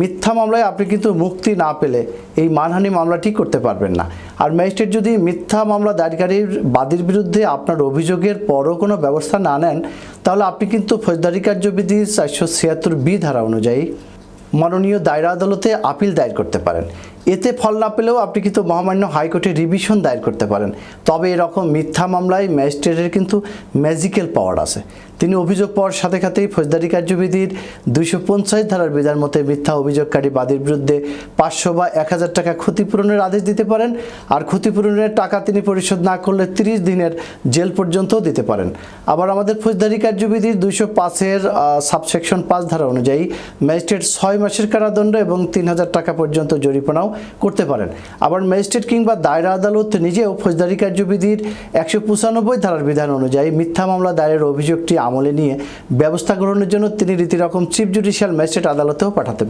মিথ্যা মামলায় আপনি কিন্তু মুক্তি না পেলে এই মানহানি মামলাটি করতে পারবেন না। আর ম্যাজিস্ট্রেট যদি মিথ্যা মামলা দায়েরকারীর বাদীর বিরুদ্ধে আপনার অভিযোগের পরও কোনো ব্যবস্থা না নেন, তাহলে আপনি কিন্তু ফৌজদারি কার্যবিধি চারশো ছিয়াত্তর বি ধারা অনুযায়ী মাননীয় দায়রা আদালতে আপিল দায়ের করতে পারেন। এতে ফল না পেলেও আপনি কিন্তু মহামান্য হাইকোর্টে রিভিশন দায়ের করতে পারেন। তবে এরকম মিথ্যা মামলায় ম্যাজিস্ট্রেটের কিন্তু ম্যাজিক্যাল পাওয়ার আছে। তিনি অভিযোগ পাওয়ার সাথে সাথেই ফৌজদারি কার্যবিধির দুইশো পঞ্চাশ ধারার বিধান মতে মিথ্যা অভিযোগকারী বাদীর বিরুদ্ধে পাঁচশো বা এক হাজার টাকা ক্ষতিপূরণের আদেশ দিতে পারেন আর ক্ষতিপূরণের টাকা তিনি পরিশোধ না করলে তিরিশ দিনের জেল পর্যন্তও দিতে পারেন। আবার আমাদের ফৌজদারি কার্যবিধির দুইশো পাঁচের সাবসেকশন পাঁচ ধারা অনুযায়ী ম্যাজিস্ট্রেট ছয় মাসের কারাদণ্ড এবং তিন হাজার টাকা পর্যন্ত জরিমানাও করতে পারেন। আবার ম্যাজিস্ট্রেট কিংবা দায়রা আদালত নিজেও ফৌজদারি কার্যবিধির একশো পঁচানব্বই ধারার বিধান অনুযায়ী মিথ্যা মামলা দায়ের অভিযোগটি আমলে নিয়ে ব্যবস্থা গ্রহণের জন্য তিনি রীতিরকম চিফ জুডিশিয়াল ম্যাজিস্ট্রেট আদালতেও পাঠাতে